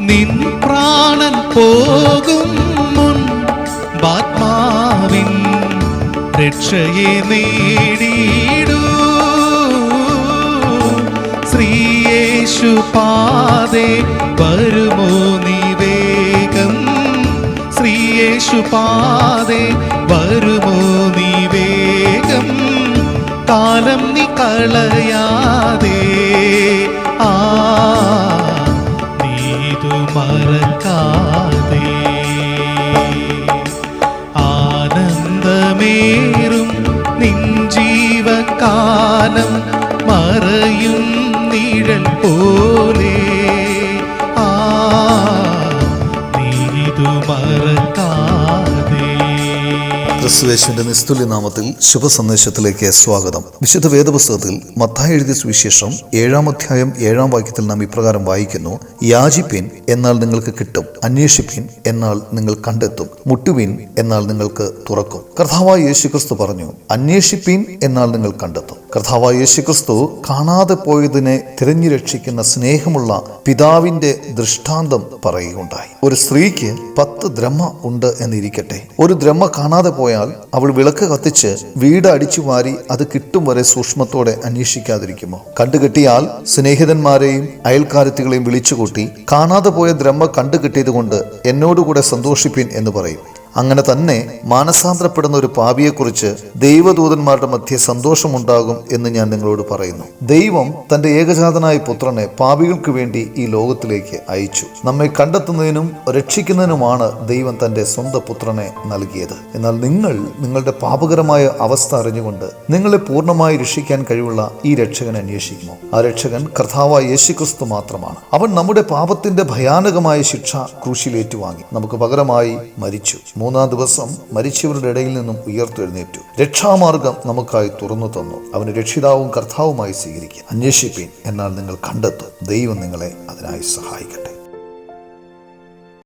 നിൻ പ്രാണൻ പോകും മുൻ ബാത്മാവിൻ രക്ഷയെ നേടിയിടൂ. ശ്രീയേശു പാതേ വരുമോ നീ വേഗം? ശ്രീയേശു പാതേ വരുമോ നീ വേഗം? കാലം നീ കളയാതെ നീതു മറക്കാതെ ആനന്ദമേറും നിൻ ജീവകാലം മറയും നിഴൽ പോലെ. ആ നീതു മറക്കാതെ ക്രിസ്തുവേശുവിന്റെ നിസ്തുല്യ നാമത്തിൽ ശുഭ സന്ദേശത്തിലേക്ക് സ്വാഗതം. വിശുദ്ധ വേദപുസ്തകത്തിൽ മത്തായി എഴുതിയ സുവിശേഷം ഏഴാം അധ്യായം ഏഴാം വാക്യത്തിൽ നാം ഇപ്രകാരം വായിക്കുന്നു യാചിപ്പിൻ എന്നാൽ നിങ്ങൾക്ക് കിട്ടും അന്വേഷിപ്പിൻ എന്നാൽ നിങ്ങൾ കണ്ടെത്തും മുട്ടുവിൻ എന്നാൽ നിങ്ങൾക്ക് തുറക്കും. കർത്താവായ യേശു ക്രിസ്തു പറഞ്ഞു അന്വേഷിപ്പിൻ എന്നാൽ നിങ്ങൾ കണ്ടെത്തും. കർത്താവായ യേശുക്രിസ്തു കാണാതെ പോയതിനെ തിരഞ്ഞു രക്ഷിക്കുന്ന സ്നേഹമുള്ള പിതാവിന്റെ ദൃഷ്ടാന്തം പറയുകയുണ്ടായി. ഒരു സ്ത്രീക്ക് പത്ത് ദ്രമ ഉണ്ട് എന്നിരിക്കട്ടെ. ഒരു ദ്രമ കാണാതെ പോയാൽ അവൾ വിളക്ക് കത്തിച്ച് വീട് അടിച്ചു വാരി അത് കിട്ടും വരെ സൂക്ഷ്മത്തോടെ അന്വേഷിക്കാതിരിക്കുമോ? കണ്ടുകിട്ടിയാൽ സ്നേഹിതന്മാരെയും അയൽക്കാരത്തികളെയും വിളിച്ചുകൂട്ടി കാണാതെ പോയ ദ്രമ കണ്ടുകിട്ടിയത് കൊണ്ട് എന്നോടുകൂടെ സന്തോഷിപ്പിൻ എന്ന് പറയും. അങ്ങനെ തന്നെ മാനസാന്തരപ്പെടുന്ന ഒരു പാപിയെക്കുറിച്ച് ദൈവദൂതന്മാരുടെ മധ്യ സന്തോഷമുണ്ടാകും എന്ന് ഞാൻ നിങ്ങളോട് പറയുന്നു. ദൈവം തന്റെ ഏകജാതനായ പുത്രനെ പാപികൾക്ക് വേണ്ടി ഈ ലോകത്തിലേക്ക് അയച്ചു. നമ്മെ കണ്ടെത്തുന്നതിനും രക്ഷിക്കുന്നതിനുമാണ് ദൈവം തന്റെ സ്വന്തം പുത്രനെ നൽകിയത്. എന്നാൽ നിങ്ങൾ നിങ്ങളുടെ പാപകരമായ അവസ്ഥ അറിഞ്ഞുകൊണ്ട് നിങ്ങളെ പൂർണമായി രക്ഷിക്കാൻ കഴിവുള്ള ഈ രക്ഷകനെ അന്വേഷിക്കുമോ? ആ രക്ഷകൻ കർത്താവായ യേശുക്രിസ്തു മാത്രമാണ്. അവൻ നമ്മുടെ പാപത്തിന്റെ ഭയാനകമായ ശിക്ഷ ക്രൂശിലേറ്റുവാങ്ങി. നമുക്ക് പകരമായി മരിച്ചു. മൂന്നാം ദിവസം മരിച്ചവരുടെ ഇടയിൽ നിന്നും ഉയർത്തെഴുന്നേറ്റു. രക്ഷാമാർഗം നമുക്കായി തുറന്നു തന്നു. അവന് രക്ഷിതാവും കർത്താവുമായി സ്വീകരിക്കുക. അന്വേഷിപ്പീൻ എന്നാൽ നിങ്ങൾ കണ്ടെത്തും. ദൈവം നിങ്ങളെ അതിനായി സഹായിക്കട്ടെ.